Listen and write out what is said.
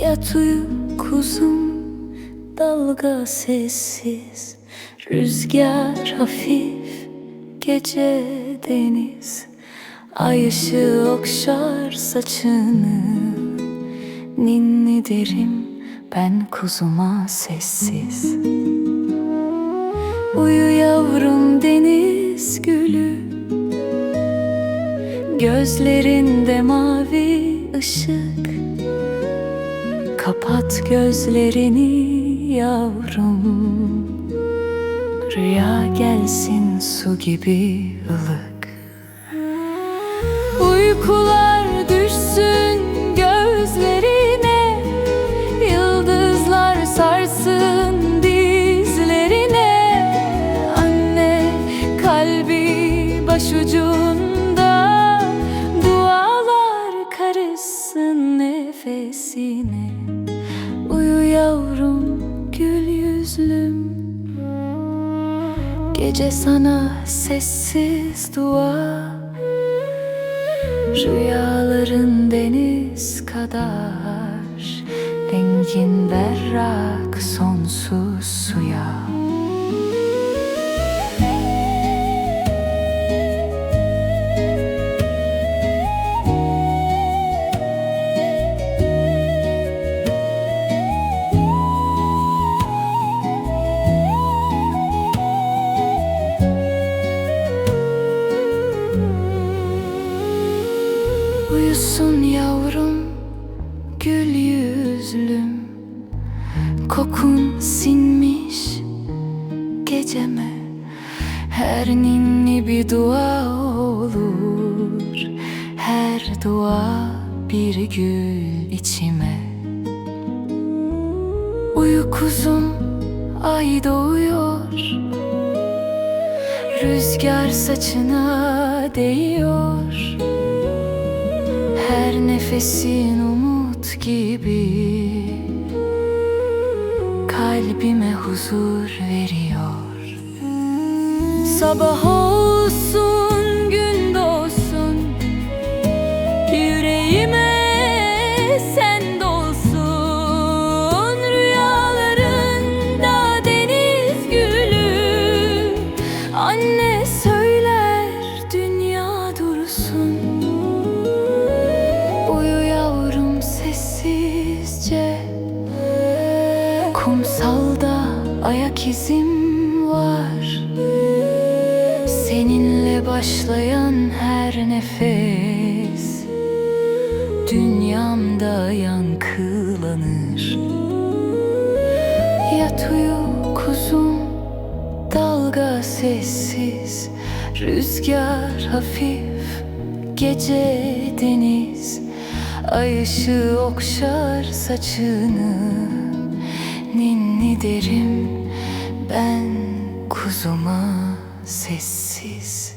Yat uyu kuzum dalga sessiz. Rüzgar hafif gece deniz. Ay ışığı okşar saçını. Ninni derim ben kuzuma sessiz. Uyu yavrum deniz gülü. Gözlerinde mavi ışık Kapat gözlerini yavrum. Rüya gelsin su gibi ılık. Uykular düşsün gözlerine. Yıldızlar sarsın dizlerine. Anne kalbi başucunda nefesine. Uyu yavrum gül yüzlüm. Gece sana sessiz dua. Rüyaların deniz kadar. Rengin berrak sonsuz suya sinmiş geceme. Her ninni bir dua olur Her dua bir gül içime. Uyu kuzum ay doğuyor Rüzgar saçına değiyor. Her nefesin umut gibi Kalbime huzur veriyor. Sabah olsun izim var. Seninle başlayan her nefes Dünyamda yankılanır. Yat uyu kuzum dalga sessiz. Rüzgar hafif gece deniz. Ay ışığı okşar saçını. Ninni derim ben kuzuma sessiz